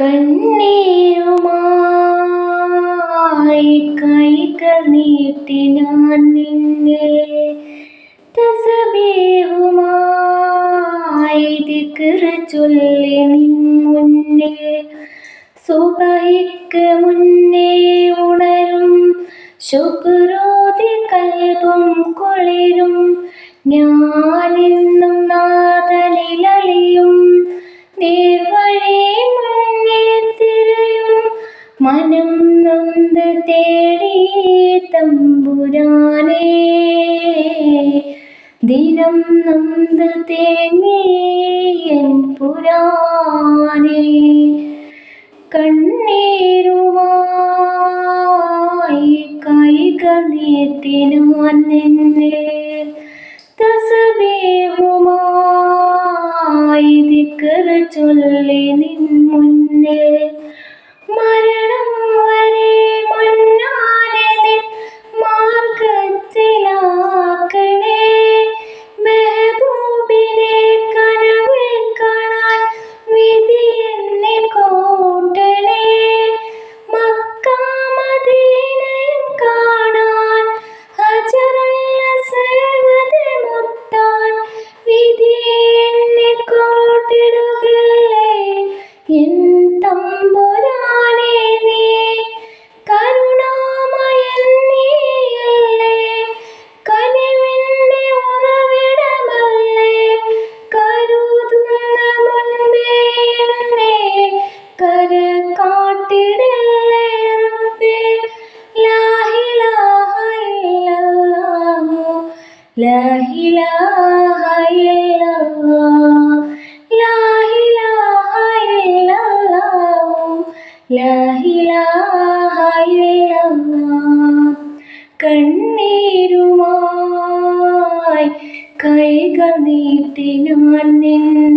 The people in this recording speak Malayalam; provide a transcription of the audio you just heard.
കണ്ണീരുമായി കൈകൾ നീട്ടി ഞാൻ നിന്നെ ചൊല്ലി നിൻ മുന്നേ സുബഹിക്ക് മുന്നേ ഉണരും ശുക്രോതി മനം നൊന്ത് തേടി തമ്പുരാനേ. ദിനം നൊന്ത് തേങ്ങി എൻ പുരാനേ. കണ്ണീരുമായി കൈകൾ നീട്ടി ഞാൻ നിന്നെ തസബീഹുമായി ചൊല്ലി നിൻ മുന്നിൽ കണ്ണീരുമായി കൈകൾ നീട്ടി ഞാൻ നിന്നിൽ